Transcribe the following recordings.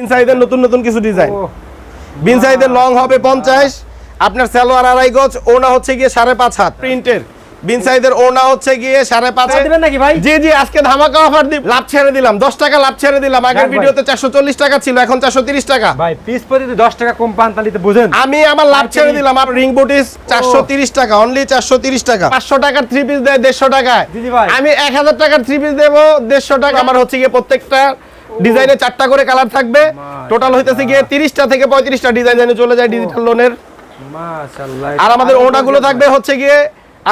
বিন নতুন নতুন কিছু ডিজাইন বিন লং হবে পঞ্চাশ আপনার সালোয়ার আড়াই গজ ওনা হচ্ছে গিয়ে সাড়ে পাঁচ হাত। প্রিন্টের বিন সাইজের ওনা হচ্ছে গিয়ে সাড়ে পাঁচ দিবেন নাকি ভাই? জি জি আজকে ধামাকা অফার দিব। লাভ ছেড়ে দিলাম দশ টাকা লাভ ছেড়ে দিলাম। আগের ভিডিওতে চারশো চল্লিশ টাকা ছিল এখন চারশো তিরিশ টাকা। ভাই পিস প্রতি দশ টাকা কম পান তাহলে বুঝেন। আমি আমার লাভ ছেড়ে দিলাম রিং বুটিস চারশো তিরিশ টাকা অনলি চারশো তিরিশ টাকা। পাঁচশো টাকার থ্রি পিস দেয় দেড়শো টাকায়। আমি এক হাজার টাকার থ্রি পিস দেবো দেড়শো টাকা। আমার হচ্ছে গিয়ে প্রত্যেকটা ডিজাইনে চারটা করে কালার থাকবে। টোটাল হইতেছে গিয়ে তিরিশটা থেকে পঁয়ত্রিশটা ডিজাইন চলে যায় ডিজিটাল লোনের আর আমাদের ওনাগুলো থাকবে হচ্ছে গিয়ে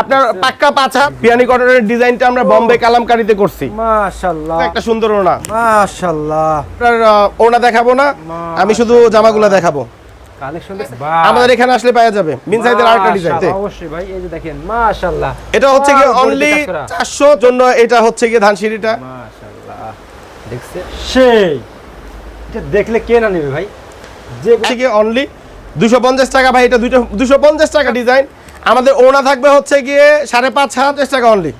আপনার পাক্কা পাঁচা পিয়ানি কটনের ডিজাইনটা আমরা বম্বে কালামকারিতে করছি। মাশাআল্লাহ একটা সুন্দর ওনা মাশাআল্লাহ আপনার ওনা দেখাবো না আমি শুধু জামাগুলো দেখাবো। কালেকশন আমাদের এখানে আসলে পাওয়া যাবে মিন সাইজের আরেকটা ডিজাইন অবশ্যই ভাই এই যে দেখেন মাশাআল্লাহ এটা হচ্ছে গিয়ে Wow, অনলি বডিতে কাজ করা। চারশো জন্য এটা হচ্ছে গিয়ে ধানসিঁড়িটা। দেখছে? সেই। এটা দেখলে কে না নেবে ভাই? যে গিয়ে অনলি দুশো পঞ্চাশ টাকা ভাই এটা দুটো দুশো পঞ্চাশ টাকা ডিজাইন আমাদের ওনা থাকবে হচ্ছে গিয়ে সাড়ে পাঁচ হাজার টাকা অনলি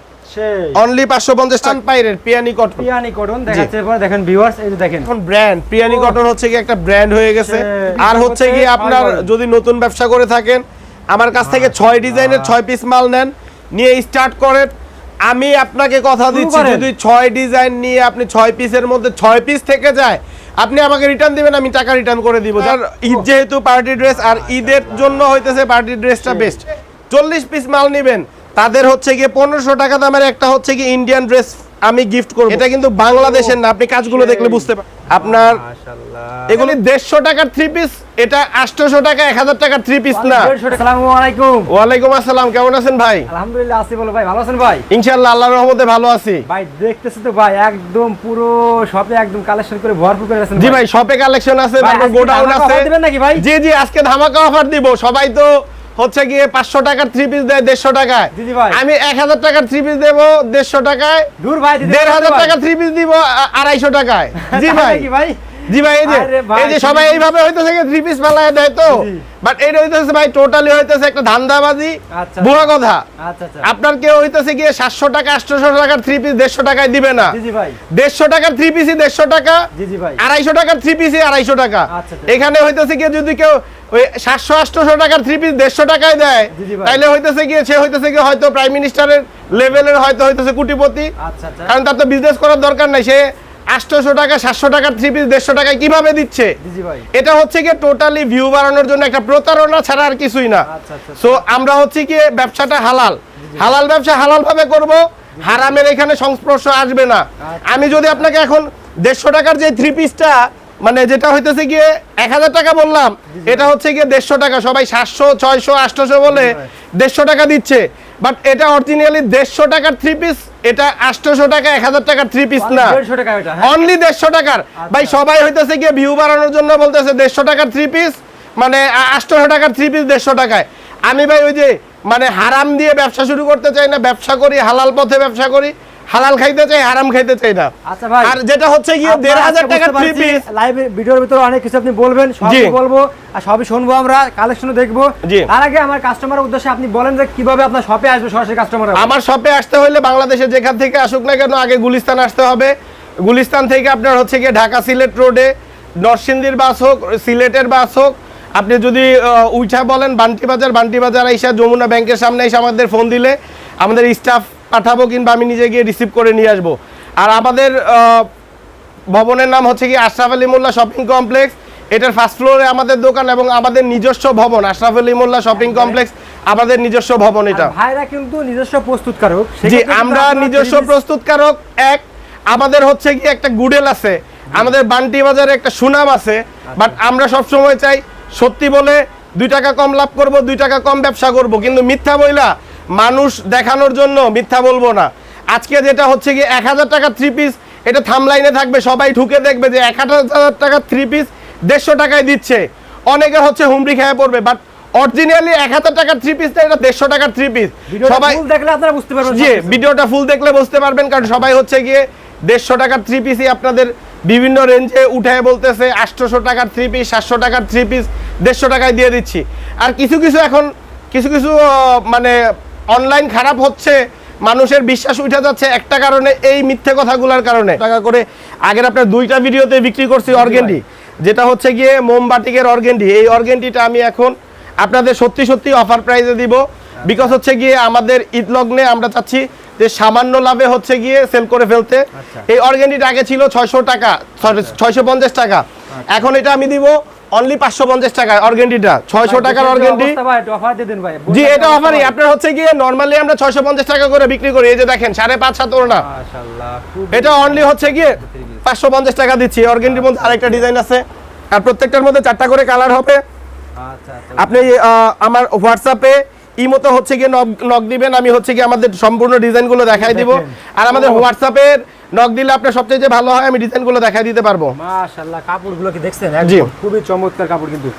অনলি পাঁচশো পঞ্চাশ টাকা। পাইরের পিয়ানি কটন পিয়ানি কটন দেখাচ্ছে পরে দেখেন ভিউয়ার্স এই দেখেন। এখন ব্র্যান্ড পিয়ানি কটন হচ্ছে গিয়ে একটা ব্র্যান্ড হয়ে গেছে। আর হচ্ছে গিয়ে আপনার যদি নতুন ব্যবসা করে থাকেন আমার কাছ থেকে ছয় ডিজাইনের ছয় পিস মাল নেন নিয়ে স্টার্ট করেন আমি আপনাকে কথা দিচ্ছি যদি ছয় ডিজাইন নিয়ে আপনি ছয় পিসের মধ্যে ছয় পিস থেকে যায় আপনি আমাকে রিটার্ন দিবেন আমি টাকা রিটার্ন করে দিব। যার ঈদ যেহেতু পার্টি ড্রেস আর ঈদের জন্য হইতেছে পার্টি ড্রেসটা বেস্ট চল্লিশ পিস মাল নেবেন তাদের হচ্ছে গিয়ে পনেরোশো টাকা দামের একটা হচ্ছে কি ইন্ডিয়ান ড্রেস আমি গিফট করব। এটা কিন্তু বাংলাদেশের না আপনি কাজগুলো দেখলে বুঝতে পারেন আপনার এগুলি দেড়শো টাকার থ্রি পিস এটা আটশোশো টাকা এক হাজার টাকার থ্রি পিস না। আসসালামু। আলাইকুম ওয়ালাইকুম আসসালাম কেমন আছেন ভাই? আলহামদুলিল্লাহ আছি বলো ভাই ভালো আছেন ভাই? ইনশাল্লাহ আল্লাহর রহমতে ভালো আছি। ভাই দেখতেছি তো ভাই একদম পুরো শপে একদম কালেকশন করে ভরপুর করে আছেন জি ভাই। শপে কালেকশন আছে তারপর গোডাউন আছে। দিবেন নাকি ভাই? জি জি আজকে ধামাকা অফার দিব। সবাই তো হচ্ছে গিয়ে পাঁচশো টাকার থ্রি পিস দেয় দেড়শো টাকায়। আমি এক হাজার টাকার থ্রি পিস দেবো দেড়শো টাকায়। দেড় হাজার ভাই। টাকা থ্রি পিস দিব আড়াইশো টাকায়। জি ভাই। ভাই? জি ভাই এই যে এই যে সবাই এইভাবে হইতেছে থ্রি পিস পালায় দেয় তো? বাট এইটা হইতেছে ভাই টোটালি হইতেছে একটা ধান্দাবাজি আচ্ছা। বুড়া কথা আচ্ছা আচ্ছা। আপনার কেউ হইতেছে গিয়ে সাতশো টাকা আটশোশো টাকার থ্রি পিস দেড়শো টাকায় দিবে না। দেড়শো টাকার থ্রি পিসই দেড়শো টাকা আড়াইশো টাকার থ্রি পিসই আড়াইশো টাকা। এখানে হইতেছে গিয়ে যদি কেউ ওই সাতশো আটশোশো টাকার থ্রি পিস দেড়শো টাকায় দেয় তাইলে হইতেছে গিয়ে সে হইতেছে গিয়ে হয়তো প্রাইম মিনিস্টারের লেভেলের হয়তো হইতেছে কোটিপতি। কারণ তার তো বিজনেস করার দরকার নাই সে আটশোশো টাকা সাতশো টাকার থ্রি পিস দেড়শো টাকায় কীভাবে দিচ্ছে? জি জি ভাই। এটা হচ্ছে কি টোটালি ভিউ বাড়ানোর জন্য একটা প্রতারণা ছাড়া আর কিছুই না। আচ্ছা, আচ্ছা, সো আমরা হচ্ছে কি ব্যবসাটা হালাল। হালাল ব্যবসা হালাল ভাবে করব হারামের এখানে সংস্পর্শ আসবে না। আচ্ছা। আমি যদি আপনাকে এখন দেড়শো টাকার যে থ্রি পিসটা মানে যেটা হইতেছে গিয়ে এক হাজার টাকা বললাম এটা হচ্ছে গিয়ে দেড়শো টাকা। সবাই সাতশো ছয়শো আটশোশো বলে। দেড়শো টাকা দিচ্ছে। বাট এটা অরিজিনালি দেড়শো টাকার থ্রি পিস এটা আটশোশো টাকা এক হাজার টাকার থ্রি পিস না। টাকা এটা অনলি দেড়শো টাকার। ভাই সবাই হইতেছে গিয়ে ভিউ বাড়ানোর জন্য বলতেছে দেড়শো টাকার থ্রি পিস মানে আটশোশো টাকার থ্রি পিস দেড়শো টাকায়। আমি ভাই ওই যে মানে হারাম দিয়ে ব্যবসা শুরু করতে চাই না ব্যবসা করি হালাল পথে ব্যবসা করি। হালাল খাইতে চাই হারাম খাইতে চাই না। আচ্ছা ভাই আর যেটা হচ্ছে গিয়ে দেড় হাজার টাকার থ্রি পিস লাইভ ভিডিওর ভিতরে অনেক কিছু আপনি বলবেন। সবই বলব আর সবই শুনব আমরা কালেকশনও দেখব। তার আগে আমার কাস্টমারের উদ্দেশ্যে আপনি বলেন যে কীভাবে আপনার শপে আসবে সরাসরি কাস্টমার আমার শপে আসতে হলে বাংলাদেশে যেখান থেকে আসুক না কেন আগে গুলিস্তান আসতে হবে। গুলিস্তান থেকে আপনার হচ্ছে গিয়ে ঢাকা সিলেট রোডে নরসিংদীর বাস হোক সিলেটের বাস হোক আপনি যদি উইঠা বলেন বান্টি বাজার বান্টি বাজার আইসা যমুনা ব্যাংকের সামনে এসে আমাদের ফোন দিলে আমাদের স্টাফ পাঠাবো কিংবা আমি নিজে গিয়ে রিসিভ করে নিয়ে আসব। আর আমাদের ভবনের নাম হচ্ছে কি আশরাফ আলী মোল্লা শপিং কমপ্লেক্স। এটার ফার্স্ট ফ্লোরে আমাদের দোকান এবং আমাদের নিজস্ব ভবন আশরাফ আলী মোল্লা শপিং কমপ্লেক্স আমাদের নিজস্ব ভবন এটা। ভাইরা কিন্তু নিজস্ব প্রস্তুতকারক জি আমরা নিজস্ব প্রস্তুতকারক এক আমাদের হচ্ছে কি একটা গুডেল আছে। আমাদের বান্টি বাজারে একটা সুনাম আছে বাট আমরা সব সময় চাই সত্যি বলে দুই টাকা কম লাভ করব দুই টাকা কম ব্যবসা করব। কিন্তু মিথ্যা বইলা মানুষ দেখানোর জন্য মিথ্যা বলব না। আজকে যেটা হচ্ছে কি এক হাজার টাকা থ্রি পিস এটা থামলাইনে থাকবে সবাই ঢুকে দেখবে যে এক হাজার টাকা থ্রি পিস দেড়শো টাকায় দিচ্ছে। অনেকে হচ্ছে হুমড়ি খেয়ে পড়বে বাট অরিজিনালি এক হাজার টাকার থ্রি পিস এটা দেড়শো টাকার থ্রি পিস সবাই দেখলে আপনারা বুঝতে পারবেন জি সবকিছু। ভিডিওটা ফুল দেখলে বুঝতে পারবেন কারণ সবাই হচ্ছে গিয়ে দেড়শো টাকার থ্রি পিসই আপনাদের বিভিন্ন রেঞ্জে উঠায় বলতেছে আটশোশো টাকার থ্রি পিস সাতশো টাকার থ্রি পিস দেড়শো টাকায় দিয়ে দিচ্ছি। আর কিছু কিছু এখন কিছু কিছু মানে অনলাইন খারাপ হচ্ছে মানুষের বিশ্বাস উঠে যাচ্ছে একটা কারণে এই মিথ্যে কথাগুলোর কারণে। টাকা করে আগের আপনার দুইটা ভিডিওতে বিক্রি করছি অর্গেন্ডি যেটা হচ্ছে গিয়ে মোমবাটিকের অর্গেন্ডি। এই অর্গেন্ডিটা আমি এখন আপনাদের সত্যি সত্যি অফার প্রাইজে দিব। বিকজ হচ্ছে গিয়ে আমাদের ঈদ লগ্নে আমরা চাচ্ছি যে সামান্য লাভে হচ্ছে গিয়ে সেল করে ফেলতে। আচ্ছা। এই অর্গেন্ডিটা আগে ছিল ছয়শো টাকা সরি ছয়শো পঞ্চাশ টাকা। এখন এটা আমি দিব অনলি পাঁচশো পঞ্চাশ টাকা অর্গেন্ডিটা ছয়শো টাকার অর্গেন্ডি জি এটা অফারই আপনার হচ্ছে গিয়ে নর্মালি আমরা ছয়শো পঞ্চাশ টাকা করে বিক্রি করি। এই যে দেখেন সাড়ে পাঁচ সাত না এটা অনলি হচ্ছে গিয়ে পাঁচশো পঞ্চাশ টাকা দিচ্ছি। অর্গেন্ডির মধ্যে আরেকটা ডিজাইন আছে। আর প্রত্যেকটার মধ্যে চারটা করে কালার হবে। আচ্ছা আচ্ছা। আপনি আমার হোয়াটসঅ্যাপে ইমোতে হচ্ছে গিয়ে নক দিবেন আমি হচ্ছে গিয়ে আমাদের সম্পূর্ণ ডিজাইনগুলো দেখাই দিব। আর আমাদের। হোয়াটসঅ্যাপের নক দিলে আপনার সবচেয়ে যে ভালো হয় আমি ডিজাইনগুলো দেখাই দিতে পারব। মাশাআল্লাহ কাপড়গুলো কি দেখছেন? জি। একদম খুবই চমৎকার কাপড় কিন্তু।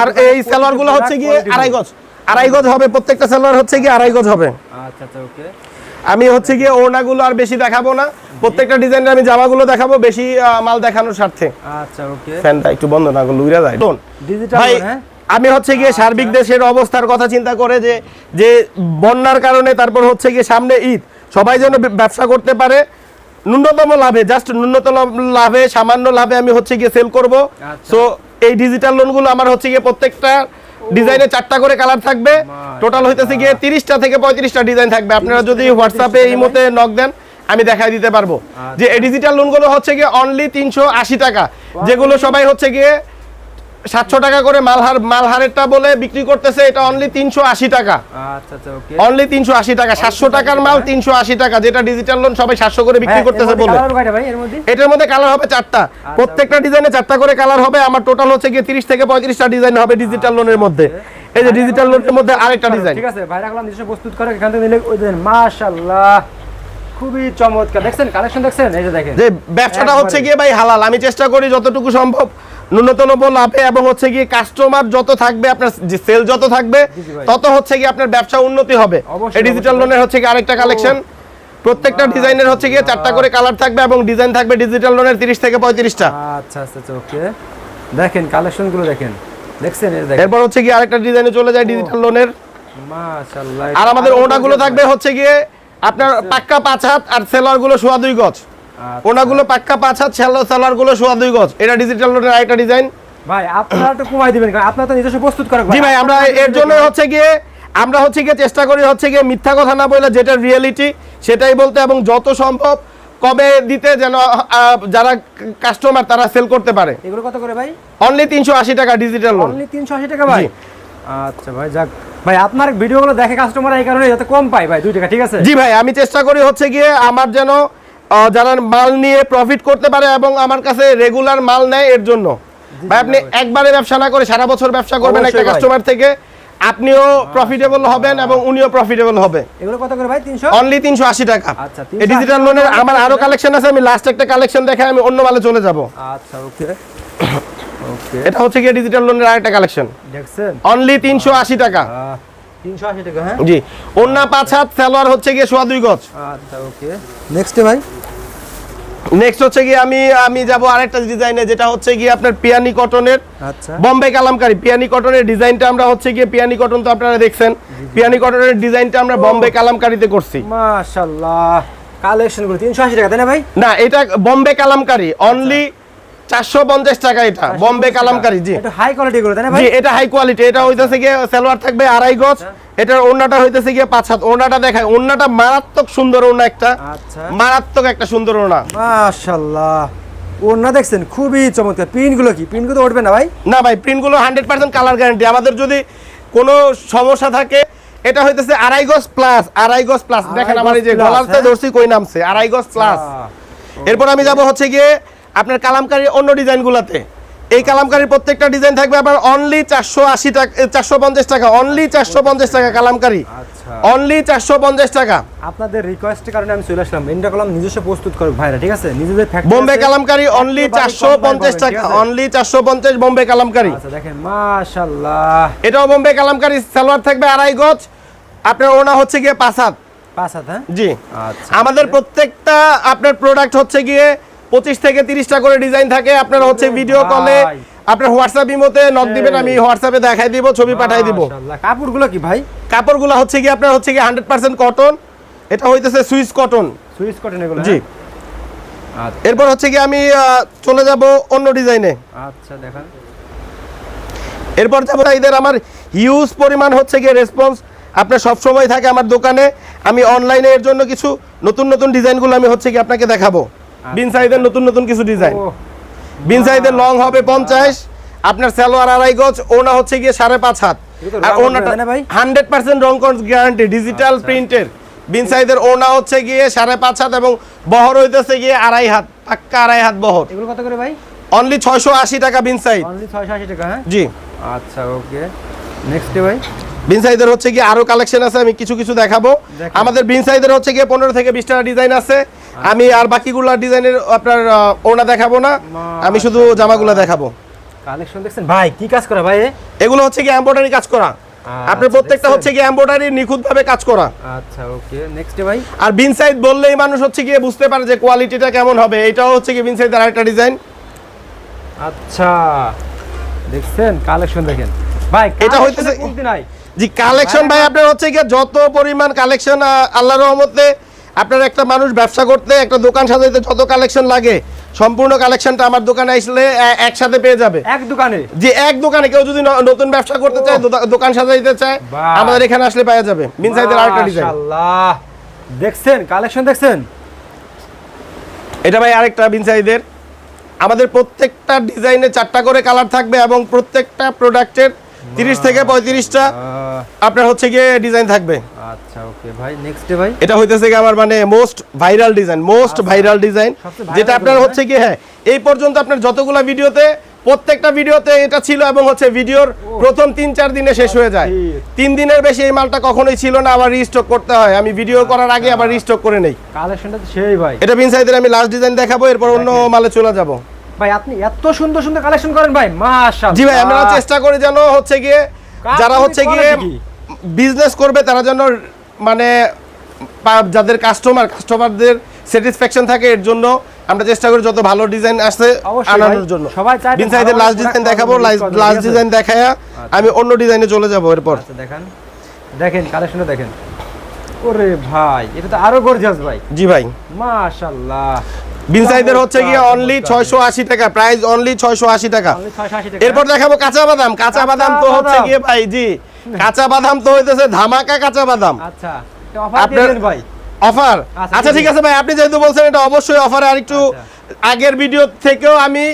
আর এই সালোয়ারগুলো হচ্ছে গিয়ে আড়াই গজ। আড়াই গজ হবে প্রত্যেকটা সালোয়ার হচ্ছে গিয়ে আড়াই গজ হবে। আচ্ছা আচ্ছা ওকে। আমি হচ্ছে গিয়ে ওড়নাগুলো আর বেশি দেখাবো না। প্রত্যেকটা ডিজাইনের আমি জামাগুলো দেখাবো বেশি মাল দেখানোর স্বার্থে। আচ্ছা ওকে। ফ্যানটা একটু বন্ধ না করলে উড়ে যায়। ডিজিটাল ভাই হ্যাঁ? আমি হচ্ছে গিয়ে সার্বিক দেশের অবস্থার কথা চিন্তা করে যে যে বন্যার কারণে তারপর হচ্ছে গিয়ে সামনে ঈদ। সবাই যেন ব্যবসা করতে পারে। ন্যূনতম লাভে জাস্ট ন্যূনতম লাভে সামান্য লাভে আমি হচ্ছে গিয়ে সেল করব। আচ্ছা। সো এই ডিজিটাল লোনগুলো আমার হচ্ছে গিয়ে প্রত্যেকটা ডিজাইনে চারটা করে কালার থাকবে। টোটাল হইতেছে গিয়ে তিরিশটা থেকে পঁয়ত্রিশটা ডিজাইন থাকবে। আপনারা যদি হোয়াটসঅ্যাপে এই মতে নক দেন আমি দেখাই দিতে পারব। আচ্ছা। যে এই ডিজিটাল লোনগুলো হচ্ছে গিয়ে অনলি তিনশো আশি টাকা যেগুলো সবাই হচ্ছে গিয়ে সাতশো টাকা করে মালহার মালহারেরটা বলে বিক্রি করতেছে এটা অনলি তিনশো আশি টাকা। আচ্ছা আচ্ছা ওকে অনলি তিনশো আশি টাকা সাতশো টাকার মাল তিনশো আশি টাকা যেটা ডিজিটাল লোন সবাই সাতশো করে বিক্রি করতেছে বলে। এটার মধ্যে কালার হবে চারটা। প্রত্যেকটা ডিজাইনে চারটা করে কালার হবে আমার টোটাল হচ্ছে গিয়ে তিরিশ থেকে পঁয়ত্রিশটা ডিজাইন হবে ডিজিটাল লোনের মধ্যে। এই যে ডিজিটাল লোনের মধ্যে আরেকটা ডিজাইন ঠিক আছে ভাই রাখলাম নিজস্ব প্রস্তুত করে এখান থেকে নিলে ওই দেন মাশাআল্লাহ খুবই চমৎকার। দেখছেন কালেকশন দেখছেন? এই যে দেখেন। যে ব্যবসাটা হচ্ছে গিয়ে ভাই হালাল আমি চেষ্টা করি যতটুকু সম্ভব ন্যূনতম লাভে এবং হচ্ছে গিয়ে কাস্টমার যত থাকবে আপনার সেল যত থাকবে। তত হচ্ছে গিয়ে আপনার ব্যবসা উন্নতি হবে। এই ডিজিটাল লোনের হচ্ছে গিয়ে আরেকটা কালেকশন প্রত্যেকটা ডিজাইনের হচ্ছে গিয়ে চারটা করে কালার থাকবে এবং ডিজাইন থাকবে ডিজিটাল লোনের তিরিশ থেকে পঁয়ত্রিশটা। আচ্ছা আচ্ছা আচ্ছা ওকে। দেখেন কালেকশনগুলো দেখেন। দেখছেন যে দেখেন। এরপর হচ্ছে গিয়ে আরেকটা ডিজাইনে চলে যায় ডিজিটাল লোনের মাশাআল্লাহ আর আমাদের ওনাগুলো থাকবে হচ্ছে গিয়ে আপনার পাক্কা পাঁচ হাত আর সেলারগুলো সোয়া দুই গজ। আচ্ছা। ওনাগুলো পাক্কা পাঁচ হাত সেলারগুলো সোয়া দুই গজ। এটা ডিজিটাল লোনের আরেকটা ডিজাইন ভাই আপনারা একটু কমাই দিবেন কারণ আপনারা তো নিজস্ব প্রস্তুত করে জি ভাই আমরা এর জন্য হচ্ছে গিয়ে আমরা হচ্ছে গিয়ে চেষ্টা করি হচ্ছে গিয়ে মিথ্যা কথা না বলে যেটা রিয়েলিটি সেটাই বলতে এবং যত সম্ভব কবে দিতে যেন যারা কাস্টমার তারা সেল করতে পারে। এগুলো কত করে ভাই? অনলি তিনশো আশি টাকা ডিজিটাল লোন অনলি 380 টাকা ভাই? আচ্ছা ভাই যাক। ভাই আপনার ভিডিওগুলো দেখে কাস্টমার এই কারণে যাতে কম পায় ভাই 2 টাকা ঠিক আছে? জি ভাই আমি চেষ্টা করি হচ্ছে গিয়ে আমার যেন যারা মাল নিয়ে প্রফিট করতে পারে এবং আমার কাছে রেগুলার মাল নেয় এর জন্য। ভাই আপনি একবারে ব্যবসা না করে সারা বছর ব্যবসা করবেন একটা কাস্টমার থেকে আপনিও প্রফিটেবল হবেন এবং উনিও প্রফিটেবল হবে। এগুলো কত করে ভাই? 300 অনলি তিনশো আশি টাকা। আচ্ছা, এই ডিজিটাল লোনের আমার আরও কালেকশন আছে আমি লাস্ট একটা কালেকশন দেখে আমি অন্য মালে চলে যাব। আচ্ছা ওকে ওকে এটা হচ্ছে কি ডিজিটাল লোনের আরেকটা কালেকশন দেখছেন? অনলি তিনশো আশি টাকা। আহ, 380 টাকা হ্যাঁ? জি। অন্য পাঁচ হাত সালোয়ার হচ্ছে গিয়ে সোয়া দুই গজ। আচ্ছা ওকে। নেক্সট ভাই? নেক্সট হচ্ছে গিয়ে আমি আমি যাব আরেকটা ডিজাইনে যেটা হচ্ছে গিয়ে আপনার পিয়ানি কটনের আচ্ছা। বম্বে কালামকারি পিয়ানি কটনের ডিজাইনটা আমরা হচ্ছে গিয়ে পিয়ানি কটন তো আপনারা দেখছেন। পিয়ানি কটনের ডিজাইনটা আমরা বম্বে কালামকারিতে করছি। মাশাআল্লাহ কালেকশনগুলো 380 টাকা তাই না ভাই? না এটা বম্বে কালামকারি অনলি চারশো পঞ্চাশ টাকা এটা। বম্বে কালামকারি জি। একটু হাই কোয়ালিটি গুলো তাই না ভাই? জি এটা হাই কোয়ালিটি এটা হইতেছে গিয়ে সালোয়ার থাকবে আড়াই গজ। এটার ওড়নাটা হইতেছে গিয়ে পাঁচ হাত ওড়নাটা দেখায় ওড়নাটা মারাত্মক সুন্দর ওড়না একটা। আচ্ছা। মারাত্মক একটা সুন্দর ওড়না। মাশাআল্লাহ। ওড়না দেখছেন খুবই চমৎকার। পিনগুলো কি? পিনগুলো উঠবে না ভাই? না ভাই প্রিন্টগুলো হান্ড্রেড পার্সেন্ট কালার গ্যারান্টি আমাদের যদি কোনো সমস্যা থাকে এটা হইতেছে আড়াই গজ প্লাস আড়াই গজ প্লাস দেখেন আমার এই যে গলাতে হ্যাঁ? ধরছি কই নামছে? আড়াই গজ প্লাস এরপর আমি যাব হচ্ছে গিয়ে আপনার কালামকারীর অন্য ডিজাইনগুলোতে। এই কালামকারীর প্রত্যেকটা ডিজাইন থাকবে আপনার অনলি চারশো আশি টাকা চারশো পঞ্চাশ টাকা অনলি চারশো পঞ্চাশ টাকা কালামকারী। আচ্ছা। অনলি চারশো পঞ্চাশ টাকা। আপনাদের রিকোয়েস্টের কারণে আমি চলে আসলাম। ইন্ডিয়া কলাম নিজস্ব প্রস্তুত করো ভাইরা ঠিক আছে? নিজেদের বোম্বে কালামকারী অনলি চারশো পঞ্চাশ টাকা অনলি চারশো পঞ্চাশ বোম্বে কালামকারী। আচ্ছা দেখেন মাশাআল্লাহ। এটাও বোম্বে কালামকারী সালোয়ার থাকবে আড়াই গজ। আপনার ওনা হচ্ছে গিয়ে পাঁচ হাত। পাঁচ হাত হ্যাঁ? জি। আচ্ছা আমাদের প্রত্যেকটা আপনার প্রোডাক্ট হচ্ছে গিয়ে পঁচিশ থেকে তিরিশটা করে ডিজাইন থাকে। আপনার হচ্ছে ভিডিও কলে আপনার হোয়াটসঅ্যাপ ইমোতে নক দিবেন আমি হোয়াটসঅ্যাপে দেখাই দিব ছবি পাঠাই দিব। কাপড়গুলো কি ভাই? কাপড়গুলো হচ্ছে কি আপনার হচ্ছে কি হান্ড্রেড পার্সেন্ট কটন এটা হইতেছে সুইস কটন সুইচ কটন এগুলো জি। হ্যাঁ? আচ্ছা। এরপর হচ্ছে কি আমি চলে যাব অন্য ডিজাইনে আচ্ছা দেখান। এরপর যাব এদের আমার হিউজ পরিমাণ হচ্ছে গিয়ে রেসপন্স আপনার সব সময় থাকে আমার দোকানে। আমি অনলাইনে এর জন্য কিছু নতুন নতুন ডিজাইনগুলো আমি হচ্ছে কি আপনাকে দেখাবো। বিন সাইজের নতুন নতুন কিছু ডিজাইন বিন সাইজের লং হবে পঞ্চাশ আপনার সালোয়ার আড়াই গজ ওনা হচ্ছে গিয়ে সাড়ে পাঁচ হাত। আর ওনাটা? হান্ড্রেড পার্সেন্ট রং গ্যারান্টি ডিজিটাল আচ্ছা। প্রিন্টের বিন সাইজের ওনা হচ্ছে গিয়ে সাড়ে পাঁচ হাত এবং বহর হইতেছে গিয়ে আড়াই হাত পাক্কা আড়াই হাত বহর। এগুলো কত করে ভাই? অনলি ছয়শো আশি টাকা বিন সাইজ অনলি ছয়শো আশি টাকা হ্যাঁ? জি। আচ্ছা ওকে নেক্সট ভাই? বিন সাইজের হচ্ছে কি আরও কালেকশন আছে আমি কিছু কিছু দেখাবো। আমাদের বিন সাইজের হচ্ছে গিয়ে পনেরো থেকে বিশটা ডিজাইন আছে। আমি আর বাকিগুলো ডিজাইনের আপনার ওড়না দেখাবো না। আমি শুধু জামাগুলো দেখাবো। কালেকশন দেখছেন? ভাই কি কাজ করে ভাই? এগুলো হচ্ছে কি এমব্রয়ডারি কাজ করা। আপনার আচ্ছা, প্রত্যেকটা হচ্ছে কি এমব্রয়ডারি নিখুঁত ভাবে কাজ করা। আচ্ছা ওকে নেক্সট ভাই? আর বিন সাইজ বললেই মানুষ হচ্ছে গিয়ে বুঝতে পারে যে কোয়ালিটিটা কেমন হবে। এটাও হচ্ছে কি বিন সাইজের আরেকটা ডিজাইন আচ্ছা দেখছেন? কালেকশন দেখেন। ভাই এটা হইতেছে- জি কালেকশন ভাই আপনার হচ্ছে গিয়ে যত পরিমাণ কালেকশন আল্লাহর রহমতে আপনার একটা মানুষ ব্যবসা করতে একটা দোকান সাজাইতে যত কালেকশন লাগে সম্পূর্ণ কালেকশনটা আমার দোকানে আসলে একসাথে পেয়ে যাবে। এক দোকানে? যে এক দোকানে কেউ যদি নতুন ব্যবসা করতে চায় দোকান সাজাইতে চায় আমাদের এখানে আসলে পাওয়া যাবে। মিন সাইজের আরেকটা ডিজাইন মাশাআল্লাহ। দেখছেন? কালেকশন দেখছেন? এটা ভাই আরেকটা বিন সাইজের। আমাদের প্রত্যেকটা ডিজাইনে চারটা করে কালার থাকবে এবং প্রত্যেকটা প্রোডাক্টের তিরিশ থেকে পঁয়ত্রিশটা আপনার হচ্ছে গিয়ে ডিজাইন থাকবে। আচ্ছা ওকে ভাই নেক্সট ডে ভাই? এটা হইতেছে কি আমার মানে most viral design most viral design যেটা আপনার হচ্ছে কি হ্যাঁ এই পর্যন্ত আপনার যতগুলা ভিডিওতে প্রত্যেকটা ভিডিওতে এটা ছিল এবং হচ্ছে ভিডিওর প্রথম তিন চার দিনে শেষ হয়ে যায়। তিন দিনের বেশি এই মালটা কখনোই ছিল না আবার রিস্টক করতে হয়। আমি ভিডিও করার আগে আবার রিস্টক করে নেই। কালেকশনটা সেই ভাই। এটা বিন সাইজের আমি লাস্ট ডিজাইন দেখাবো এরপর অন্য। মালে চলে যাব। ভাই আপনি এত সুন্দর সুন্দর কালেকশন করেন ভাই মাশাআল্লাহ। জি ভাই আমরা চেষ্টা করি যেন হচ্ছে গিয়ে যারা হচ্ছে গিয়ে? বিজনেস করবে তারা যেন মানে যাদের কাস্টমার কাস্টমারদের স্যাটিসফ্যাকশন থাকে এর জন্য আমরা চেষ্টা করি যত ভালো ডিজাইন আসে আনানোর জন্য। সবাই চায় বিন সাইজের লাস্ট ডিজাইন দেখাবো লাস্ট ডিজাইন দেখায়া আমি অন্য ডিজাইনে চলে যাব এরপর। আচ্ছা দেখেন দেখেন কালেকশনটা দেখেন। ওরে ভাই এটা তো আরও গর্জিয়াস ভাই। জি ভাই। মাশাআল্লাহ বিন সাইজের হচ্ছে গিয়ে অনলি চমৎকার। ছয়শো আশি টাকা প্রাইস অনলি ছয়শো আশি টাকা 680 টাকা। এরপর দেখাবো কাঁচা বাদাম কাঁচা বাদাম তো হচ্ছে। গিয়ে ভাই জি কাঁচা বাদাম তো হইতেছে ধামাকা কাঁচা বাদাম আচ্ছা আপনার- ভাই অফার আচ্ছা, আচ্ছা ঠিক ঠিক আছে ভাই আপনি যেহেতু বলছেন এটা অবশ্যই অফারে আরেকটু আচ্ছা। আগের ভিডিও থেকেও আমি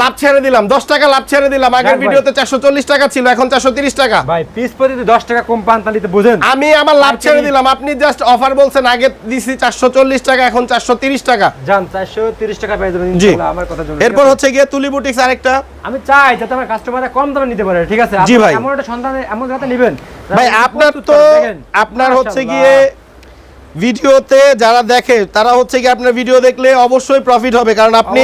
লাভ ছেড়ে দিলাম দশ টাকা লাভ ছেড়ে দিলাম। আগের ভিডিওতে চারশো চল্লিশ টাকা ছিল এখন চারশো তিরিশ টাকা। ভাই পিস প্রতি 10 টাকা কম পান তাহলে বুঝেন। আমি আমার লাভ ছেড়ে দিলাম আপনি জাস্ট অফার বলছেন আগে দিছি চারশো চল্লিশ টাকা এখন চারশো তিরিশ টাকা। জান 430 টাকা পেয়ে যাবেন জি। ইনশাআল্লাহ আমার কথা এরপর হচ্ছে গিয়ে তুলি বুটিক্স আরেকটা। আমি চাই যাতে আমার কাস্টমাররা কম দামে নিতে পারে ঠিক আছে? জি ভাই। এমন একটা সন্ধানে এমন জায়গাতে নেবেন। ভাই আপনার তো আপনার হচ্ছে গিয়ে ভিডিওতে যারা দেখে তারা হচ্ছে কি আপনার ভিডিও দেখলে অবশ্যই প্রফিট হবে। কারণ আপনি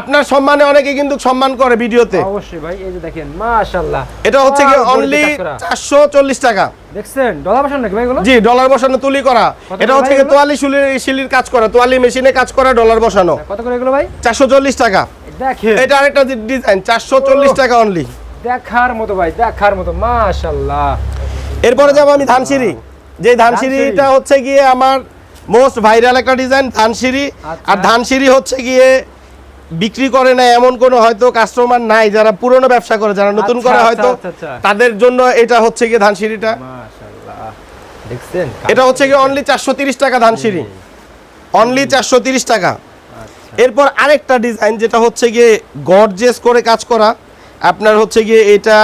আপনার সম্মানে অনেকে কিন্তু সম্মান করে ভিডিওতে। অবশ্যই ভাই এই যে দেখেন মাশাআল্লাহ। এটা হচ্ছে কি অনলি কাজ করা। চারশো চল্লিশ টাকা। দেখছেন? ডলার বসান নাকি ভাই এগুলো? জি ডলার বসানো তুলি করা। এটা হচ্ছে কি? তোয়ালি শিলির শিলির কাজ করা তোয়ালি মেশিনে কাজ করা ডলার বসানো। কত করে এগুলো ভাই? চারশো চল্লিশ টাকা। দেখেন। এটা আরেকটা ডিজাইন চারশো চল্লিশ টাকা অনলি দেখার মতো ভাই দেখার মতো মাশাআল্লাহ। এরপরে যাব আমি ধানসিঁড়ি। যে ধানসিঁড়িটা হচ্ছে গিয়ে আমার মোস্ট ভাইরাল একটা ডিজাইন ধানসিঁড়ি। আচ্ছা। আর ধানসিঁড়ি হচ্ছে গিয়ে বিক্রি করে না এমন কোনো হয়তো কাস্টমার নাই যারা পুরনো ব্যবসা করে যারা নতুন আচ্ছা, করে আচ্ছা, হয়তো। তাদের জন্য এটা হচ্ছে গিয়ে ধানসিঁড়িটা। এটা হচ্ছে গিয়ে অনলি চারশো তিরিশ টাকা ধানসিঁড়ি। অনলি চারশো তিরিশ টাকা। এরপর আরেকটা ডিজাইন যেটা হচ্ছে গিয়ে গর্জেস করে কাজ করা আপনার হচ্ছে গিয়ে এটা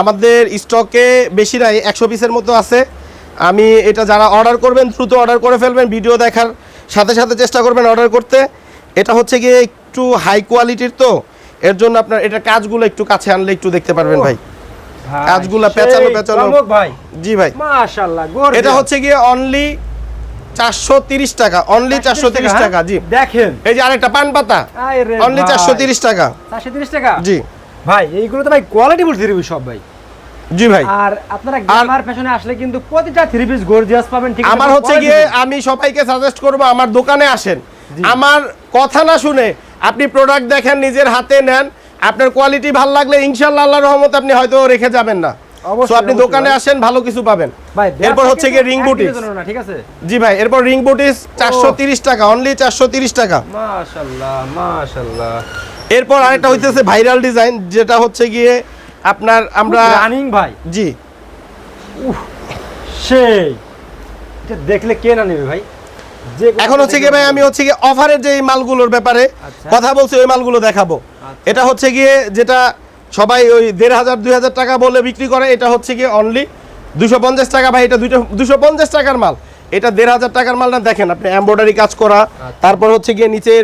আমাদের স্টকে বেশি নাই একশো পিসের মতো আছে। আমি এটা যারা অর্ডার করবেন দ্রুত অর্ডার করে ফেলবেন ভিডিও দেখার সাথে সাথে চেষ্টা করবেন অর্ডার করতে। এটা হচ্ছে গিয়ে একটু হাই কোয়ালিটির তো এর জন্য আপনার এটা কাজগুলো একটু কাছে আনলে একটু দেখতে পারবেন ভাই। কাজগুলা পেঁচানো পেঁচানো। ভাই। জি ভাই। মাশাআল্লাহ এটা হচ্ছে গিয়ে অনলি চারশো তিরিশ টাকা অনলি চারশো তিরিশ টাকা জি। দেখেন। এই যে আরেকটা পান পাতা অনলি ভাই। চারশো তিরিশ টাকা। 430 টাকা? জি। ভাই এইগুলো তো ভাই কোয়ালিটি পিস সব ভাই। জি ভাই। আর আপনারা গেমার ফ্যাশনে আসলে কিন্তু প্রতিটা থ্রি পিস গর্জিয়াস পাবেন ঠিক আমার হচ্ছে গিয়ে আমি সবাইকে সাজেস্ট করব আমার দোকানে আসেন। আমার কথা না শুনে আপনি প্রোডাক্ট দেখেন নিজের হাতে নেন আপনার কোয়ালিটি ভালো লাগলে ইনশাল্লাহ আল্লাহর রহমতে আপনি হয়তো রেখে যাবেন না। সো আপনি দোকানে আসেন ভালো কিছু পাবেন। ভাই এরপর হচ্ছে গিয়ে রিং বুটিস ঠিক আছে? জি ভাই এরপর রিং বুটিস চারশো তিরিশ টাকা অনলি চারশো তিরিশ টাকা। মাশাআল্লাহ মাশাআল্লাহ। এরপর আরেকটা হইতেছে ভাইরাল ডিজাইন যেটা হচ্ছে গিয়ে আপনার আমরা রানিং ভাই। জি। সেই। এটা দেখলে কে না নেবে ভাই? যে এখন হচ্ছে গিয়ে ভাই আমি হচ্ছে গিয়ে অফারের যে এই মালগুলোর ব্যাপারে আচ্ছা। কথা বলছি ওই মালগুলো দেখাবো। আচ্ছা। এটা হচ্ছে গিয়ে যেটা সবাই ওই দেড় হাজার দুই হাজার টাকা বলে বিক্রি করে এটা হচ্ছে গিয়ে অনলি দুশো পঞ্চাশ টাকা ভাই এটা দুইটা দুশো পঞ্চাশ টাকার মাল। এটা দেড় হাজার টাকার মালটা দেখেন আপনি এমব্রয়ডারি কাজ করা তারপর হচ্ছে গিয়ে নিচের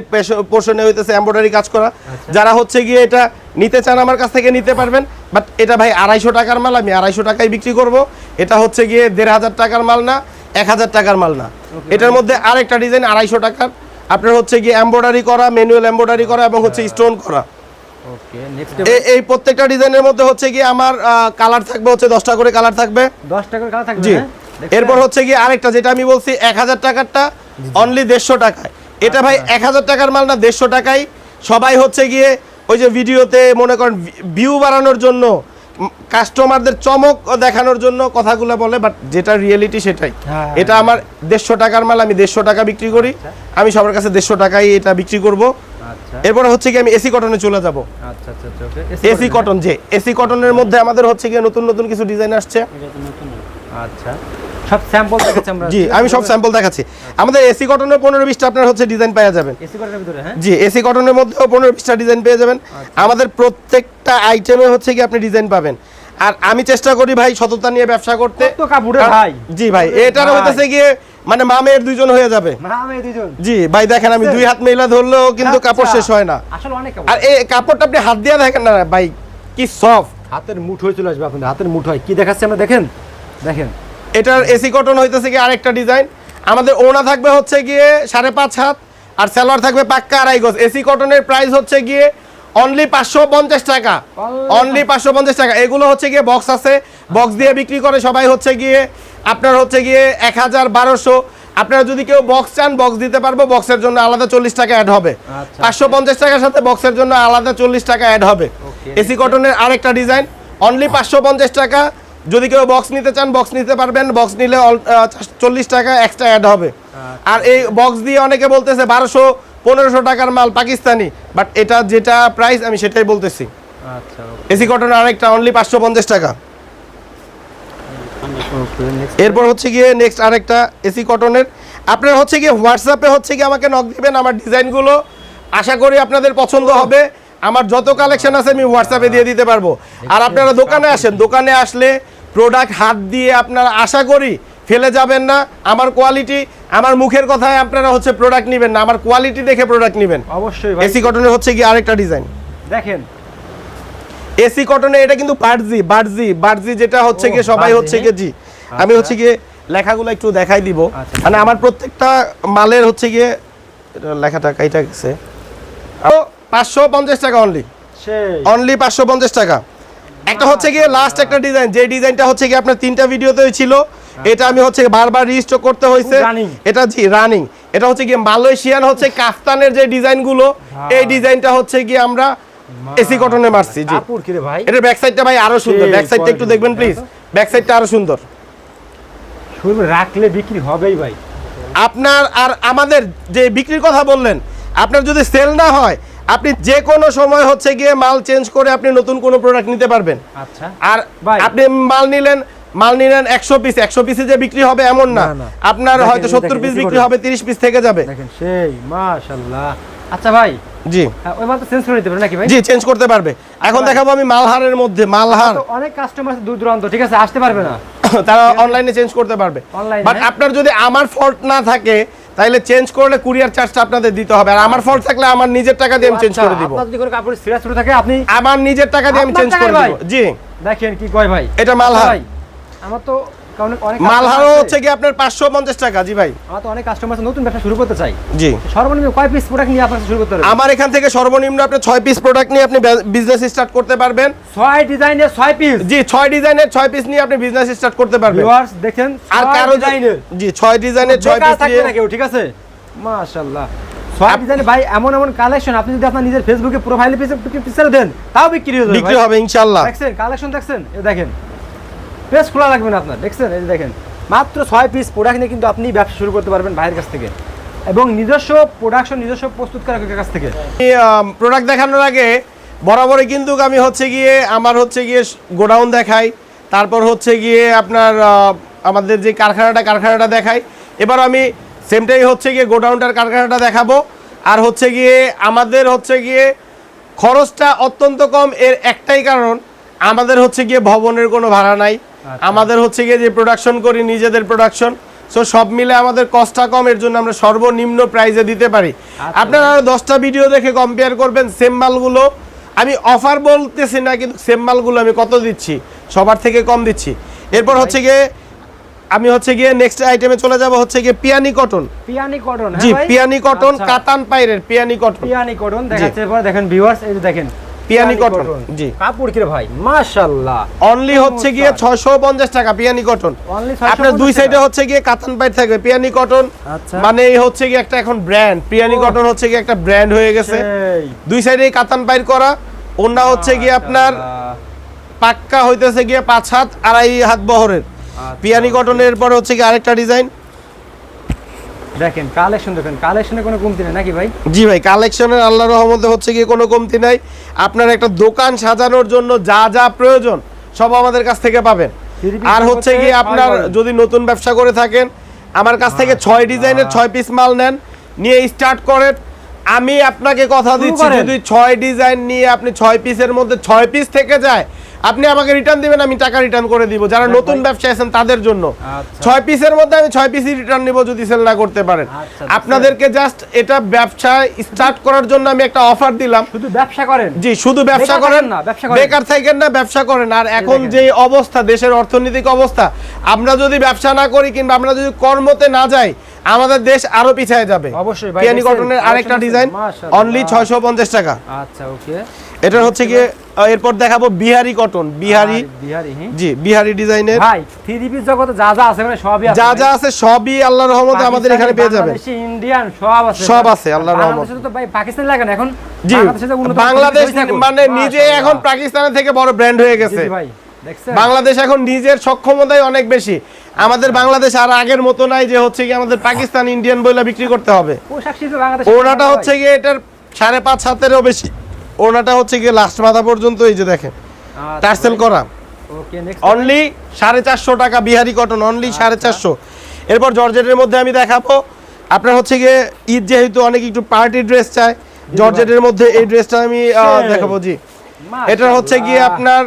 পোর্শনে হইতেছে এমব্রয়ডারি কাজ করা। যারা হচ্ছে গিয়ে এটা নিতে চান আমার কাছ থেকে নিতে পারবেন বাট এটা ভাই আড়াইশো টাকার মাল আমি আড়াইশো টাকায় বিক্রি করব। এটা হচ্ছে গিয়ে দেড় হাজার টাকার মাল না এক হাজার টাকার মাল না। এটার মধ্যে আরেকটা ডিজাইন আড়াইশো টাকার। আপনার হচ্ছে গিয়ে এমব্রয়ডারি করা ম্যানুয়াল এমব্রয়ডারি করা এবং হচ্ছে স্টোন করা। এ- এই প্রত্যেকটা ডিজাইনের মধ্যে হচ্ছে গিয়ে আমার কালার থাকবে হচ্ছে দশটা করে কালার থাকবে। 10 টাকার কালা থাকবে জি? এরপর হচ্ছে গিয়ে আরেকটা যেটা আমি বলছি এক হাজার টাকারটা অনলি দেড়শো টাকায়। এটা ভাই এক হাজার টাকার মাল না দেড়শো টাকায়। সবাই হচ্ছে গিয়ে ওই যে ভিডিওতে মনে করেন ভিউ বাড়ানোর জন্য কাস্টমারদের চমক দেখানোর জন্য কথাগুলো বলে বাট যেটা রিয়েলিটি সেটাই। হ্যাঁ। এটা আমার দেড়শো টাকার মাল আমি দেড়শো টাকা বিক্রি করি। আমি সবার কাছে দেড়শো টাকায় এটা বিক্রি করব। আচ্ছা। এরপরে হচ্ছে কি আমি এসি কটনে চলে যাব। আচ্ছা আচ্ছা আচ্ছা এসি কটন যে এসি কটনের মধ্যে আমাদের হচ্ছে গিয়ে নতুন নতুন কিছু ডিজাইন আসছে। আচ্ছা। সব স্যাম্পল দেখাচ্ছি আমরা। জি আমি সব স্যাম্পল দেখাচ্ছি। আমাদের এসি কটনের পনেরো বিশটা আপনার হচ্ছে ডিজাইন যাবেন এসি ভিতরে হ্যাঁ? জি এসি কটনের মধ্যেও পনেরো বিশটা ডিজাইন পেয়ে যাবেন। আমাদের প্রত্যেকটা আইটেমে হচ্ছে কি আপনি ডিজাইন পাবেন। আর আমি চেষ্টা করি ভাই সততা নিয়ে ব্যবসা করতে। কাপড়ে ভাই? জি ভাই এটার। হইতেছে গিয়ে মানে মামের দুইজন হয়ে যাবে। জি ভাই দেখেন আমি দুই হাত মেলা ধরলেও কিন্তু কাপড় আচ্ছা। শেষ হয় না। আসলে অনেক আর এই কাপড়টা আপনি হাত দিয়ে দেখেন না ভাই কি সফট হাতের মুঠোয় চলে আসবে হাতের মুঠোয়। কি দেখাচ্ছে আমরা দেখেন? দেখেন। এটার এসি কটন হইতেছে কি আরেকটা ডিজাইন আমাদের ওনা থাকবে হচ্ছে গিয়ে সাড়ে পাঁচ হাত আর সালোয়ার থাকবে পাক্কা আড়াই গজ। এসি কটনের প্রাইস হচ্ছে গিয়ে অনলি পাঁচশো পঞ্চাশ টাকা। অনলি পাঁচশো পঞ্চাশ টাকা। এগুলো হচ্ছে গিয়ে বক্স আছে। বক্স দিয়ে বিক্রি করে সবাই হচ্ছে গিয়ে আপনার হচ্ছে গিয়ে এক হাজার বারোশো। আপনারা যদি কেউ বক্স চান বক্স দিতে পারব। বক্সের জন্য আলাদা চল্লিশ টাকা অ্যাড হবে। আচ্ছা। পাঁচশো পঞ্চাশ টাকার সাথে বক্সের জন্য আলাদা চল্লিশ টাকা অ্যাড হবে। এসি কটনের আরেকটা ডিজাইন অনলি পাঁচশো পঞ্চাশ টাকা। যদি কেউ বক্স নিতে চান বক্স নিতে পারবেন। বক্স নিলে চল্লিশ টাকা এক্সট্রা অ্যাড হবে। আর এই বক্স দিয়ে অনেকে বলতেছে বারোশো পনেরোশো টাকার মাল পাকিস্তানি বাট এটা যেটা প্রাইস আমি সেটাই বলতেছি। আচ্ছা এসি কটনের আরেকটা অনলি পাঁচশো পঞ্চাশ টাকা। এরপর হচ্ছে গিয়ে নেক্সট আরেকটা এসি কটনের আপনার হচ্ছে গিয়ে হোয়াটসঅ্যাপে হচ্ছে গিয়ে আমাকে নক দিবেন আমার ডিজাইনগুলো। আশা করি আপনাদের পছন্দ হবে। আমার যত কালেকশন আছে আমি হোয়াটসঅ্যাপে দিয়ে দিতে পারব। আর আপনারা দোকানে আসেন। দোকানে আসলে প্রোডাক্ট হাত দিয়ে আপনারা আশা করি ফেলে যাবেন না। আমার কোয়ালিটি আমার মুখের কথায় আপনারা হচ্ছে প্রোডাক্ট নেবেন না আমার কোয়ালিটি দেখে প্রোডাক্ট নেবেন। অবশ্যই এসি কটনের হচ্ছে গিয়ে আরেকটা ডিজাইন দেখেন। এসি কটনে এটা কিন্তু বার্জি বার্জি বার্জি যেটা হচ্ছে গিয়ে সবাই হচ্ছে গিয়ে জি। আমি আচ্ছা। হচ্ছে গিয়ে লেখাগুলো একটু দেখাই দিব। আচ্ছা। মানে আমার প্রত্যেকটা মালের হচ্ছে গিয়ে লেখাটা কাইটা গেছে। পাঁচশো পঞ্চাশ টাকা অনলি সেই। অনলি পাঁচশো পঞ্চাশ টাকা। একটা হচ্ছে গিয়ে লাস্ট একটা ডিজাইন যে ডিজাইনটা হচ্ছে গিয়ে আপনার তিনটা ভিডিওতে ছিল এটা আমি হচ্ছে বারবার রিস্টক করতে হয়েছে এটা জি রানিং এটা হচ্ছে গিয়ে মালয়েশিয়ান হচ্ছে কাফতানের যে ডিজাইনগুলো এই ডিজাইনটা হচ্ছে গিয়ে আমরা এসি কটনে মারছি জি। ভাই? এটার ব্যাক সাইডটা ভাই আরও সুন্দর। ব্যাক সাইডটা একটু দেখবেন প্লিজ ব্যাক সাইডটা আরও সুন্দর। রাখলে বিক্রি হবেই ভাই। আপনার আর আমাদের যে বিক্রির কথা বললেন আপনার যদি সেল না হয় আপনি যে কোনো সময় হচ্ছে গিয়ে মাল চেঞ্জ করে আপনি নতুন কোনো প্রোডাক্ট নিতে পারবেন। আচ্ছা। আর। আপনি মাল নিলেন মাল নিলেন একশো পিস একশো পিসে যে বিক্রি হবে এমন না। আপনার হয়তো সত্তর পিস বিক্রি হবে তিরিশ পিস থেকে যাবে। দেখেন সেই মাশাআল্লাহ। আচ্ছা ভাই জি। হ্যাঁ, ওই মাল তো চেঞ্জ করে নিতে পারে নাকি ভাই? জি চেঞ্জ করতে পারবে। এখন দেখাবো আমি মালহারের মধ্যে মালহার তো অনেক কাস্টমার দূর দূরান্ত ঠিক আছে আসতে পারবে না। তারা অনলাইনে চেঞ্জ করতে পারবে। বাট আপনার যদি আমার ফল্ট না থাকে তাহলে চেঞ্জ করলে কুরিয়ার চার্জটা আপনাদের দিতে হবে। আর আমার ফল্ট থাকলে আমার নিজের টাকা দিয়ে আমি চেঞ্জ করে দিব। আপনার যদি কোনো কাপড় সিরা ছোট থাকে আপনি আমার নিজের টাকা দিয়ে আমি চেঞ্জ করে দিব। জি। দেখেন কি কয় ভাই। এটা মাল ভাই? আমার তো অনেক অনেক মালহারও হচ্ছে কি আপনার পাঁচশো পঞ্চাশ টাকা জি ভাই। আমার তো অনেক কাস্টমার আছে নতুন ব্যবসা শুরু করতে চাই। জি। সর্বনিম্ন কয় পিস প্রোডাক্ট নিয়ে আপনার শুরু করতে হবে? আমার এখান থেকে সর্বনিম্ন আপনি ছয় পিস প্রোডাক্ট নিয়ে আপনি বিজনেস স্টার্ট করতে পারবেন। ছয় ডিজাইনের ছয় পিস জি ছয় ডিজাইনের ছয় পিস নিয়ে আপনি বিজনেস স্টার্ট করতে পারবেন। ভিউয়ার্স দেখেন আর কারও ডিজাইনের। জি ছয় ডিজাইনের ছয় পিস থাকবে না কেউ ঠিক আছে? মাশাআল্লাহ। ছয় ডিজাইনের ভাই এমন এমন কালেকশন আপনি যদি আপনার নিজের ফেসবুকে প্রোফাইলে পিছে দেন তাও বিক্রি বিক্রি হবে ইনশাল্লাহ দেখছেন কালেকশন দেখছেন? এ দেখেন। পেজ খোলা রাখবেন আপনার, দেখছেন? এই দেখেন, মাত্র ছয় পিস প্রোডাক্ট নিয়ে কিন্তু আপনি ব্যবসা শুরু করতে পারবেন ভাইয়ের কাছ থেকে। এবং নিজস্ব প্রোডাকশন নিজস্ব প্রস্তুত প্রস্তুতকারকের কাছ থেকে। প্রোডাক্ট দেখানোর আগে বরাবরই কিন্তু আমি হচ্ছে গিয়ে আমার হচ্ছে গিয়ে গোডাউন দেখাই, তারপর হচ্ছে গিয়ে আপনার আমাদের যে কারখানাটা কারখানাটা দেখাই। এবার আমি সেমটাই হচ্ছে গিয়ে গোডাউনটার কারখানাটা দেখাবো। আর হচ্ছে গিয়ে আমাদের হচ্ছে গিয়ে খরচটা অত্যন্ত কম, এর একটাই কারণ আমাদের হচ্ছে গিয়ে ভবনের কোনো ভাড়া নাই। আমাদের হচ্ছে গিয়ে যে প্রোডাকশন করি নিজেদের প্রোডাকশন সো সব মিলে আমাদের কষ্টটা কম এর জন্য আমরা সর্বনিম্ন প্রাইসে দিতে পারি। আপনারা আরও দশটা ভিডিও দেখে কম্পেয়ার করবেন সেম মালগুলো। আমি অফার বলতেছি না কিন্তু সেম মালগুলো আমি কত দিচ্ছি? সবার থেকে কম দিচ্ছি। এরপর হচ্ছে গিয়ে আমি হচ্ছে গিয়ে নেক্সট আইটেমে চলে যাব হচ্ছে গিয়ে পিয়ানি কটন পিয়ানি কটন জি পিয়ানি কটন কাতান পাইরের পিয়ানি কটন পিয়ানি কটন দেখাচ্ছে এরপর দেখেন ভিউয়ার্স এই দেখেন। পিয়ানি কটন জি। কাপড় কিরে ভাই মাশাআল্লাহ। অনলি হচ্ছে গিয়ে ছয়শো পঞ্চাশ টাকা পিয়ানি কটন আপনার দুই সাইডে হচ্ছে গিয়ে কাতান পাইর থাকবে পিয়ানি কটন আচ্ছা। মানে এই হচ্ছে গিয়ে একটা এখন ব্র্যান্ড পিয়ানি কটন হচ্ছে গিয়ে একটা ব্র্যান্ড হয়ে গেছে। দুই সাইডে কাতান পাইর করা। ওনা হচ্ছে গিয়ে আপনার পাক্কা হইতেছে গিয়ে পাঁচ হাত আড়াই হাত বহরের। আচ্ছা। পিয়ানি কটনের পরে হচ্ছে গিয়ে আরেকটা ডিজাইন দেখেন কালেকশন দেখেন কালেকশনে কোনো কমতি নেই নাকি ভাই? জি ভাই কালেকশনের আল্লাহর রহমতে হচ্ছে গিয়ে কোনো কমতি নাই। আপনার একটা দোকান সাজানোর জন্য যা যা প্রয়োজন সব আমাদের কাছ থেকে পাবেন। আর হচ্ছে গিয়ে আপনার যদি নতুন ব্যবসা করে থাকেন আমার কাছ থেকে ছয় ডিজাইনের ছয় পিস মাল নেন নিয়ে স্টার্ট করেন। আমি আপনাকে কথা দিচ্ছি যদি ছয় ডিজাইন নিয়ে আপনি ছয় পিসের মধ্যে ছয় পিস থেকে যায় আপনি আমাকে রিটার্ন দিবেন আমি টাকা রিটার্ন করে দিব। যারা নতুন ব্যবসা আছেন তাদের জন্য। আচ্ছা। ছয় পিসের মধ্যে আমি ছয় পিসই রিটার্ন নিব যদি সেল না করতে পারেন। আচ্ছা, আপনাদেরকে জাস্ট এটা ব্যবসা স্টার্ট করার জন্য আমি একটা অফার দিলাম। শুধু ব্যবসা করেন? জি শুধু ব্যবসা করেন। না, ব্যবসা করেন। বেকার থাকেন না ব্যবসা করেন। আর এখন। যে অবস্থা দেশের অর্থনৈতিক অবস্থা আমরা যদি ব্যবসা না করি কিংবা আমরা যদি কর্মতে না যাই আমাদের দেশ আরও পিছিয়ে যাবে। অবশ্যই ভাই, পিয়ানি কটনের আরেকটা ডিজাইন অনলি ছয়শো পঞ্চাশ টাকা। আচ্ছা ওকে এটা হচ্ছে গিয়ে আহ, এরপর দেখাবো বিহারি কটন বিহারি বিহারি হ্যাঁ। জি বিহারি ডিজাইনের ভাই থ্রি পিস জগতে যা যা আছে মানে সবই আছে যা যা আছে সবই আল্লাহর রহমতে আমাদের এখানে পেয়ে যাবেন। বাংলাদেশি, ইন্ডিয়ান সব আছে সব আছে, আল্লাহর রহমতে। তো ভাই পাকিস্তান লাগে না এখন জি বাংলাদেশে মানে নিজে এখন পাকিস্তানের থেকে বড় ব্র্যান্ড হয়ে গেছে। ভাই বাংলাদেশ এখন নিজের সক্ষমতাই অনেক বেশি। আমাদের বাংলাদেশ আর আগের মতো নাই যে হচ্ছে কি আমাদের পাকিস্তান ইন্ডিয়ান বইলা বিক্রি করতে হবে। ওনাটা হচ্ছে গিয়ে এটার সাড়ে পাঁচ হাতেরও বেশি। ওনাটা হচ্ছে গিয়ে লাস্ট মাথা পর্যন্ত এই যে দেখেন। টার্সেল করা। ওকে নেক্সট অনলি সাড়ে চারশো টাকা বিহারি কটন অনলি আচ্ছা। সাড়ে চারশো। এরপর জর্জেটের মধ্যে আমি দেখাবো আপনার হচ্ছে গিয়ে ঈদ যেহেতু অনেক একটু পার্টি ড্রেস চায় জর্জেটের মধ্যে এই ড্রেসটা আমি দেখাবো জি। এটা হচ্ছে গিয়ে আপনার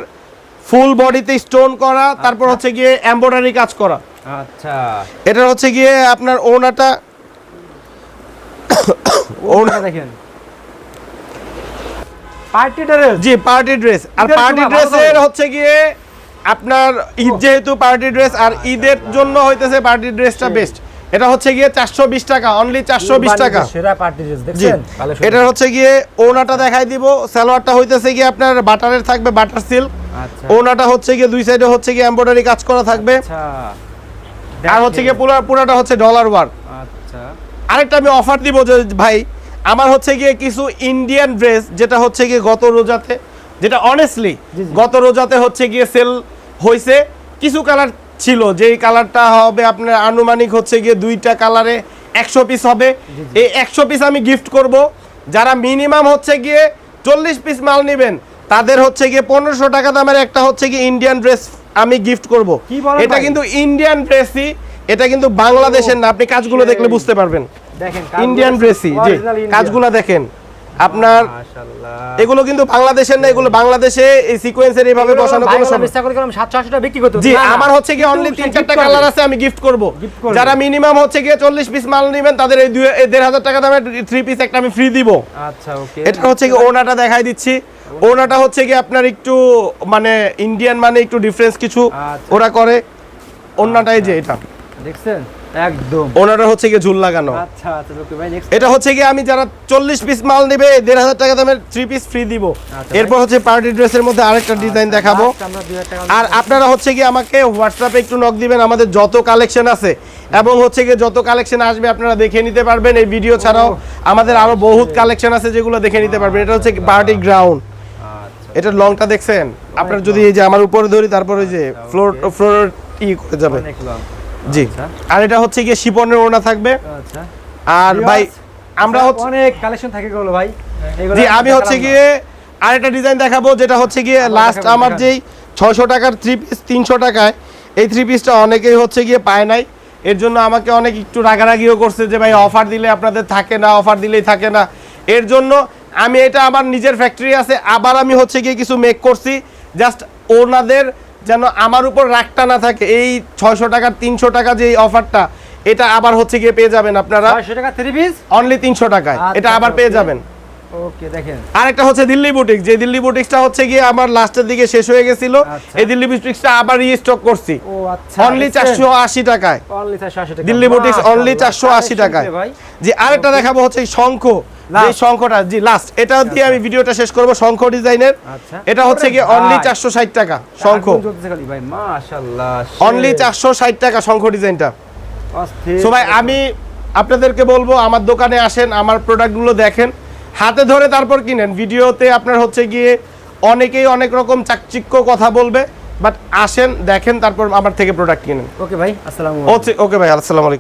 ফুল বডিতে স্টোন করা তারপর হচ্ছে গিয়ে এমব্রয়ডারি কাজ করা। আচ্ছা। এটা হচ্ছে গিয়ে আপনার ওনাটা ওটা দেখেন। Party dress? জি পার্টি ড্রেস। আর পার্টি ড্রেসের হচ্ছে গিয়ে আপনার ঈদ যেহেতু পার্টি ড্রেস আর ঈদের জন্য হইতেছে পার্টি ড্রেসটা বেস্ট। এটা হচ্ছে গিয়ে চারশো বিশ টাকা অনলি চারশো বিশ টাকা। সেরা পার্টি ড্রেস দেখছেন? এটা হচ্ছে গিয়ে ওনাটা দেখাই দিব। সালোয়ারটা হইতেছে গিয়ে আপনার বাটারের থাকবে বাটার সিল্ক। আচ্ছা। ওনাটা হচ্ছে গিয়ে দুই সাইডে হচ্ছে গিয়ে এমব্রয়ডারি কাজ করা থাকবে। আচ্ছা। আর হচ্ছে গিয়ে পুরো পুরাটা হচ্ছে ডলার ওয়ার্ক আচ্ছা। আরেকটা আমি অফার দিব যে ভাই আমার হচ্ছে গিয়ে কিছু ইন্ডিয়ান ড্রেস যেটা হচ্ছে গিয়ে গত রোজাতে যেটা অনেস্টলি। গত রোজাতে হচ্ছে গিয়ে সেল হয়েছে কিছু কালার ছিল যেই কালারটা হবে আপনার আনুমানিক হচ্ছে গিয়ে দুইটা কালারে একশো পিস হবে। এই একশো পিস আমি গিফট করব। যারা মিনিমাম হচ্ছে গিয়ে চল্লিশ পিস মাল নেবেন তাদের হচ্ছে গিয়ে পনেরোশো টাকা দামের একটা হচ্ছে গিয়ে ইন্ডিয়ান ড্রেস আমি গিফট করব। এটা কিন্তু ইন্ডিয়ান ড্রেসই এটা কিন্তু বাংলাদেশের না আপনি কাজগুলো দেখলে বুঝতে পারবেন। দেখেন ইন্ডিয়ান ড্রেসই জি। কাজগুলো দেখেন। আপনার এগুলো কিন্তু বাংলাদেশের না এগুলো বাংলাদেশে এই সিকোয়েন্সের এইভাবে বসানো কোনো চেষ্টা করে গেলাম 700 টাকা বিক্রি করতে জি। আমার হচ্ছে গিয়ে অনলি তিন চারটা করবে। কালার আছে আমি গিফট করব। যারা মিনিমাম হচ্ছে গিয়ে চল্লিশ পিস মাল নেবেন তাদের এই দুই এই দেড় হাজার টাকা দামের থ্রি পিস একটা আমি ফ্রি দিব। আচ্ছা ওকে এটা হচ্ছে কি ওনাটা দেখাই দিচ্ছি। ওনাটা হচ্ছে কি আপনার একটু মানে ইন্ডিয়ান মানে একটু ডিফারেন্স কিছু আচ্ছা। ওরা করে। ওনাটাই যে এটা। দেখছেন? একদম। হচ্ছে গিয়ে ঝুল লাগানো। আচ্ছা আচ্ছা ভাই নেক্সট এটা হচ্ছে কি আমি যারা চল্লিশ পিস মাল নেবে দেড় হাজার টাকা দামের থ্রি পিস ফ্রি দিব। আচ্ছা, এরপর হচ্ছে পার্টি ড্রেসের মধ্যে আরেকটা ডিজাইন দেখাবো। আমরা 2000 টাকা আর আপনারা হচ্ছে কি আমাকে হোয়াটসঅ্যাপে একটু নক দিবেন আমাদের যত কালেকশন আছে। এবং হচ্ছে গিয়ে যত কালেকশন আসবে আপনারা দেখে নিতে পারবেন এই ভিডিও ছাড়াও। আমাদের আরও বহুত কালেকশন আছে যেগুলো দেখে নিতে পারবেন। এটা হচ্ছে পার্টি গ্রাউন্ড এটা লংটা দেখছেন? আপনার যদি এই যে আমার উপরে ধরি তারপরে যে ফ্লোর ফ্লোর ই করে যাবে। অনেক লং জি। আচ্ছা। আর এটা হচ্ছে গিয়ে শিপনের ওড়না থাকবে। আচ্ছা। আর ভাই আমরা হচ্ছে অনেক কালেকশন থাকে গুলো ভাই। জি আমি হচ্ছে। গিয়ে আরেকটা ডিজাইন দেখাবো যেটা হচ্ছে গিয়ে লাস্ট আমার যেই ছয়শো টাকার থ্রি পিস তিনশো টাকায় এই থ্রি পিসটা অনেকেই হচ্ছে গিয়ে পায় নাই। এর জন্য আমাকে অনেক একটু রাগারাগিও করছে যে ভাই অফার দিলে আপনাদের থাকে না অফার দিলেই থাকে না। এর জন্য আমি এটা আমার নিজের ফ্যাক্টরি আছে আবার আমি হচ্ছে গিয়ে কিছু মেক করছি। জাস্ট ওনাদের যেন আমার উপর রাগটা না থাকে। এই ছয়শো টাকার তিনশো টাকা যে অফারটা এটা আবার হচ্ছে গিয়ে পেয়ে যাবেন আপনারা। 600 টাকা থ্রি পিস অনলি তিনশো টাকায়। এটা আচ্ছা, আবার পেয়ে যাবেন। ওকে দেখেন। আরেকটা হচ্ছে দিল্লি বুটিক যে দিল্লি বুটিক্সটা হচ্ছে গিয়ে আমার লাস্টের দিকে শেষ হয়ে গেছিল। আচ্ছা। এই দিল্লি বুটিক্সটা আবার রিস্টক করছি। ও আচ্ছা অনলি চারশো আশি টাকায়। অনলি 480 টাকা। দিল্লি বুটিক্স অনলি চারশো আশি collection টাকায়। রে ভাই। জি আরেকটা দেখাবো হচ্ছে শঙ্খ. এই শঙ্খটা জি লাস্ট এটা দিয়ে আমি ভিডিওটা শেষ করব শঙ্খ ডিজাইনের আচ্ছা। এটা হচ্ছে অনলি ভাই, চারশো ষাট টাকা শঙ্খ। ভাই মাশাআল্লাহ অনলি টাকা শঙ্খ ডিজাইনটা অস্থির। সো ভাই আমি আপনাদেরকে বলব আমার দোকানে আসেন আমার প্রোডাক্টগুলো দেখেন। হাতে ধরে তারপর কিনেন। ভিডিওতে আপনার হচ্ছে গিয়ে অনেকেই অনেক রকম চাকচিক্য কথা বলবে বাট আসেন দেখেন তারপর আমার থেকে প্রোডাক্ট কিনেন। ওকে ভাই আসসালাম ওকে ওকে ভাই আসসালামু আলাইকুম।